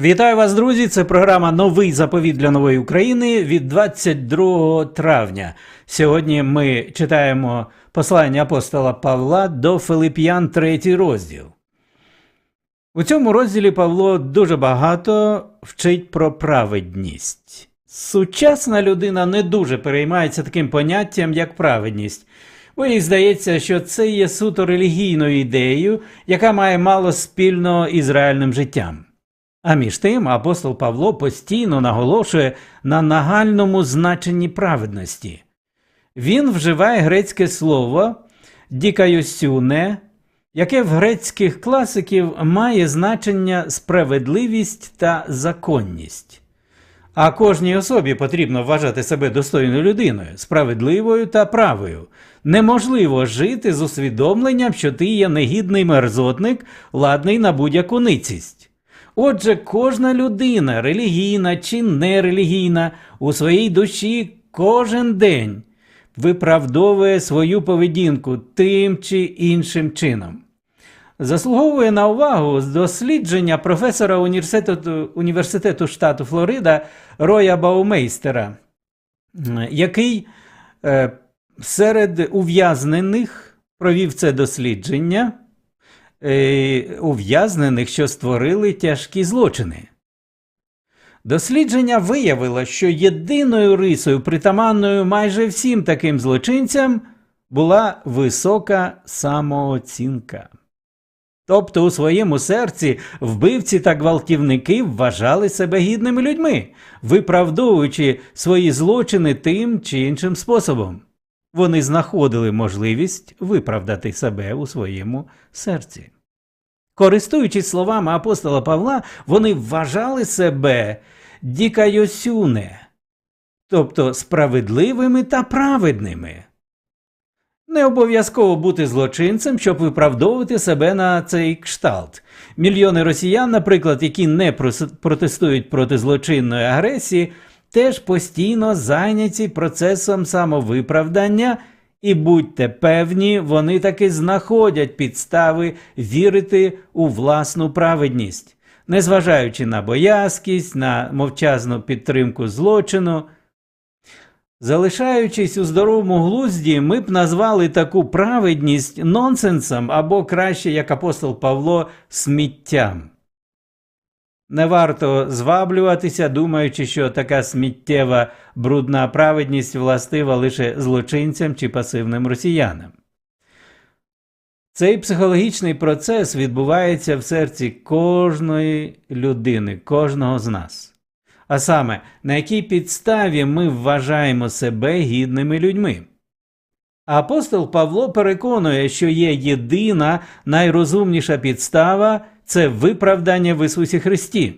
Вітаю вас, друзі! Це програма Новий заповіт для нової України від 22 травня. Сьогодні ми читаємо послання апостола Павла до Филип'ян, третій розділ. У цьому розділі Павло дуже багато вчить про праведність. Сучасна людина не дуже переймається таким поняттям, як праведність, бо їй здається, що це є суто релігійною ідеєю, яка має мало спільного із реальним життям. А між тим апостол Павло постійно наголошує на нагальному значенні праведності. Він вживає грецьке слово дікайосюне, яке в грецьких класиків має значення справедливість та законність. А кожній особі потрібно вважати себе достойною людиною, справедливою та правою. Неможливо жити з усвідомленням, що ти є негідний мерзотник, ладний на будь-яку ницість. Отже, кожна людина, релігійна чи нерелігійна, у своїй душі кожен день виправдовує свою поведінку тим чи іншим чином. Заслуговує на увагу дослідження професора університету, університету штату Флорида Роя Баумейстера, який е, серед ув'язнених провів це дослідження е, ув'язнених, що створили тяжкі злочини. Дослідження виявило, що єдиною рисою, притаманною майже всім таким злочинцям, була висока самооцінка. Тобто у своєму серці вбивці та гвалтівники вважали себе гідними людьми, виправдовуючи свої злочини тим чи іншим способом. Вони знаходили можливість виправдати себе у своєму серці. Користуючись словами апостола Павла, вони вважали себе дікайосюне, тобто справедливими та праведними. Не обов'язково бути злочинцем, щоб виправдовувати себе на цей кшталт. Мільйони росіян, наприклад, які не протестують проти злочинної агресії, теж постійно зайняті процесом самовиправдання, і будьте певні, вони таки знаходять підстави вірити у власну праведність, незважаючи на боязкість, на мовчазну підтримку злочину. Залишаючись у здоровому глузді, ми б назвали таку праведність нонсенсом або краще, як апостол Павло, сміттям. Не варто зваблюватися, думаючи, що така сміттєва брудна праведність властива лише злочинцям чи пасивним росіянам. Цей психологічний процес відбувається в серці кожної людини, кожного з нас. А саме, на якій підставі ми вважаємо себе гідними людьми. Апостол Павло переконує, що є єдина найрозумніша підстава це виправдання в Ісусі Христі.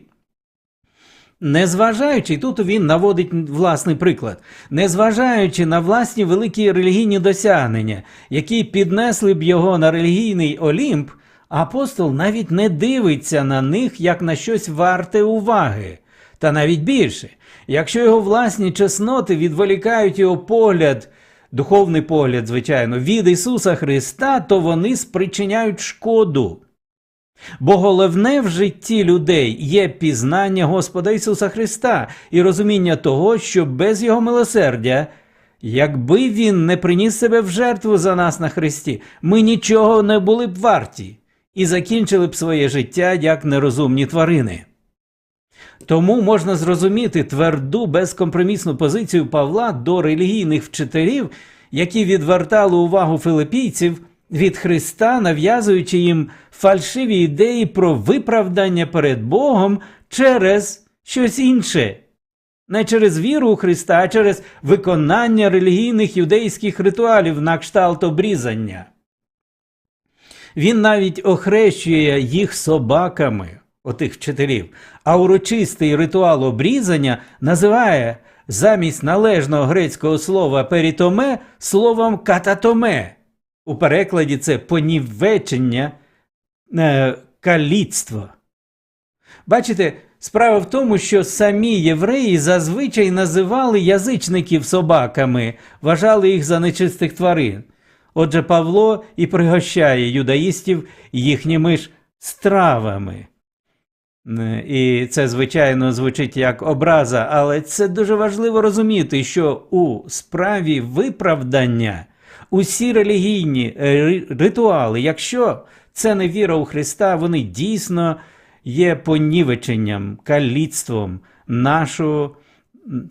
Незважаючи, тут він наводить власний приклад, незважаючи на власні великі релігійні досягнення, які піднесли б його на релігійний Олімп, апостол навіть не дивиться на них як на щось варте уваги. Та навіть більше, якщо його власні чесноти відволікають його погляд, духовний погляд, звичайно, від Ісуса Христа, то вони спричиняють шкоду. Бо головне в житті людей є пізнання Господа Ісуса Христа і розуміння того, що без Його милосердя, якби Він не приніс себе в жертву за нас на Христі, ми нічого не були б варті і закінчили б своє життя як нерозумні тварини. Тому можна зрозуміти тверду безкомпромісну позицію Павла до релігійних вчителів, які відвертали увагу филипійців від Христа, нав'язуючи їм фальшиві ідеї про виправдання перед Богом через щось інше. Не через віру у Христа, а через виконання релігійних юдейських ритуалів на кшталт обрізання. Він навіть охрещує їх собаками, отих вчителів, а урочистий ритуал обрізання називає замість належного грецького слова перітоме словом кататоме. У перекладі це понівечення е, каліцтво. Бачите, справа в тому, що самі євреї зазвичай називали язичників собаками, вважали їх за нечистих тварин. Отже, Павло і пригощає юдаїстів їхніми ж стравами. Е, І це, звичайно, звучить як образа, але це дуже важливо розуміти, що у справі виправдання усі релігійні е, ритуали, якщо це не віра у Христа, вони дійсно є понівеченням, каліцтвом нашого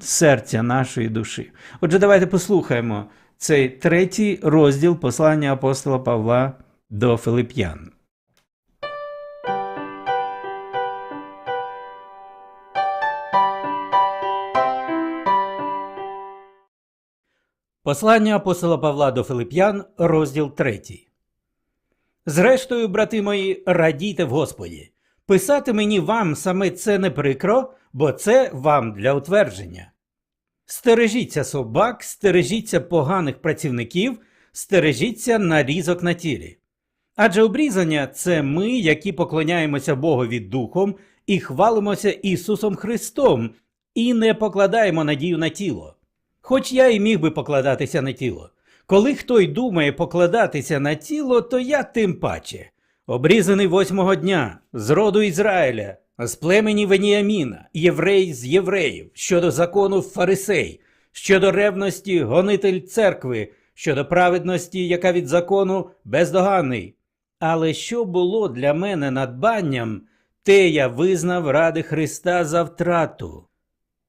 серця, нашої душі. Отже, давайте послухаємо цей третій розділ послання апостола Павла до Филип'ян. Послання апостола Павла до Филип'ян, розділ 3. Зрештою, брати мої, радійте в Господі. Писати мені вам саме це не прикро, бо це вам для утвердження. Стережіться собак, стережіться поганих працівників, стережіться нарізок на тілі. Адже обрізання це ми, які поклоняємося Богові Духом і хвалимося Ісусом Христом, і не покладаємо надію на тіло. Хоч я і міг би покладатися на тіло. Коли хто й думає покладатися на тіло, то я тим паче. Обрізаний восьмого дня, з роду Ізраїля, з племені Веніаміна, єврей з євреїв, щодо закону фарисей, щодо ревності гонитель церкви, щодо праведності, яка від закону бездоганний. Але що було для мене надбанням, те я визнав ради Христа за втрату.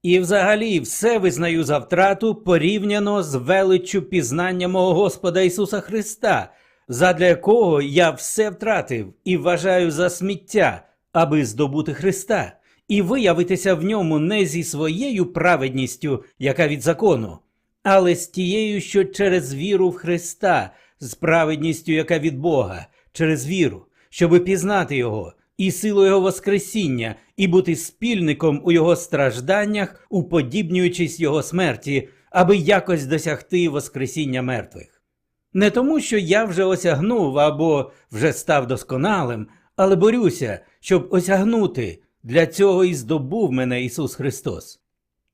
І взагалі все визнаю за втрату порівняно з величчю пізнання мого Господа Ісуса Христа, задля якого я все втратив і вважаю за сміття, аби здобути Христа, і виявитися в ньому не зі своєю праведністю, яка від закону, але з тією, що через віру в Христа, з праведністю, яка від Бога, через віру, щоби пізнати Його і силу Його Воскресіння, і бути спільником у Його стражданнях, уподібнюючись Його смерті, аби якось досягти Воскресіння мертвих. Не тому, що я вже осягнув або вже став досконалим, але борюся, щоб осягнути. Для цього і здобув мене Ісус Христос.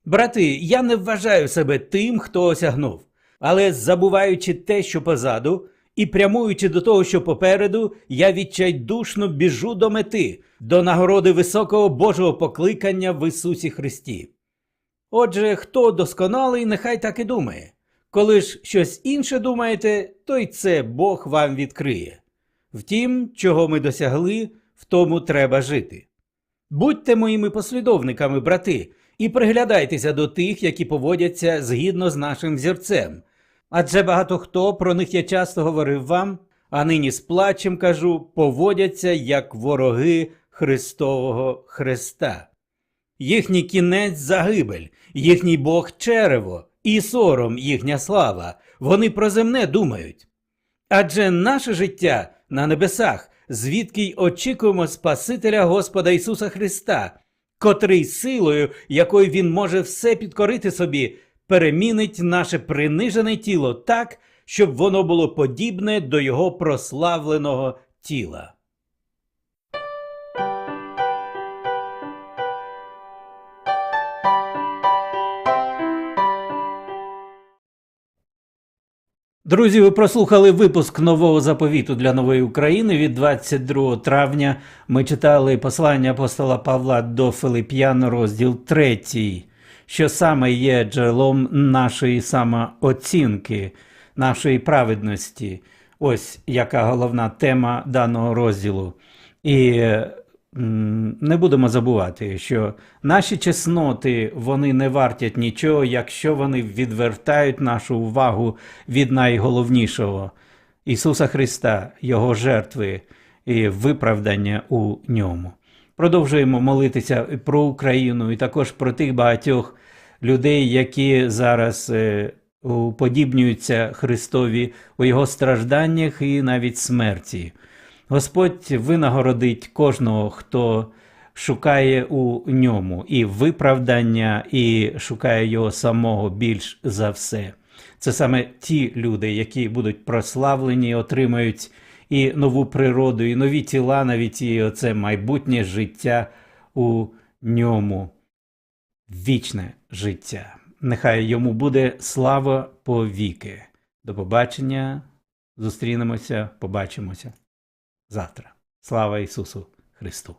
Брати, я не вважаю себе тим, хто осягнув, але забуваючи те, що позаду, і прямуючи до того, що попереду, я відчайдушно біжу до мети, до нагороди високого Божого покликання в Ісусі Христі. Отже, хто досконалий, нехай так і думає. Коли ж щось інше думаєте, то й це Бог вам відкриє. Втім, чого ми досягли, в тому треба жити. Будьте моїми послідовниками, брати, і приглядайтеся до тих, які поводяться згідно з нашим взірцем. Адже багато хто про них я часто говорив вам, а нині з плачем кажу, поводяться як вороги Христового Христа. Їхній кінець загибель, їхній Бог черево, і сором їхня слава. Вони про земне думають. Адже наше життя на небесах, звідки й очікуємо Спасителя Господа Ісуса Христа, котрий силою, якою Він може все підкорити собі, перемінить наше принижене тіло так, щоб воно було подібне до Його прославленого тіла. Друзі, ви прослухали випуск нового заповіту для нової України від 22 травня. Ми читали послання апостола Павла до Филип'ян, розділ 3, що саме є джерелом нашої самооцінки, нашої праведності. Ось яка головна тема даного розділу. І не будемо забувати, що наші чесноти вони не вартять нічого, якщо вони відвертають нашу увагу від найголовнішого Ісуса Христа, Його жертви і виправдання у ньому. Продовжуємо молитися про Україну і також про тих багатьох людей, які зараз е, уподібнюються Христові у Його стражданнях і навіть смерті. Господь винагородить кожного, хто шукає у ньому і виправдання, і шукає його самого більш за все. Це саме ті люди, які будуть прославлені, отримають і нову природу, і нові тіла, навіть і оце майбутнє життя у ньому. Вічне життя. Нехай йому буде слава повіки. До побачення. Зустрінемося, побачимося завтра. Слава Ісусу Христу!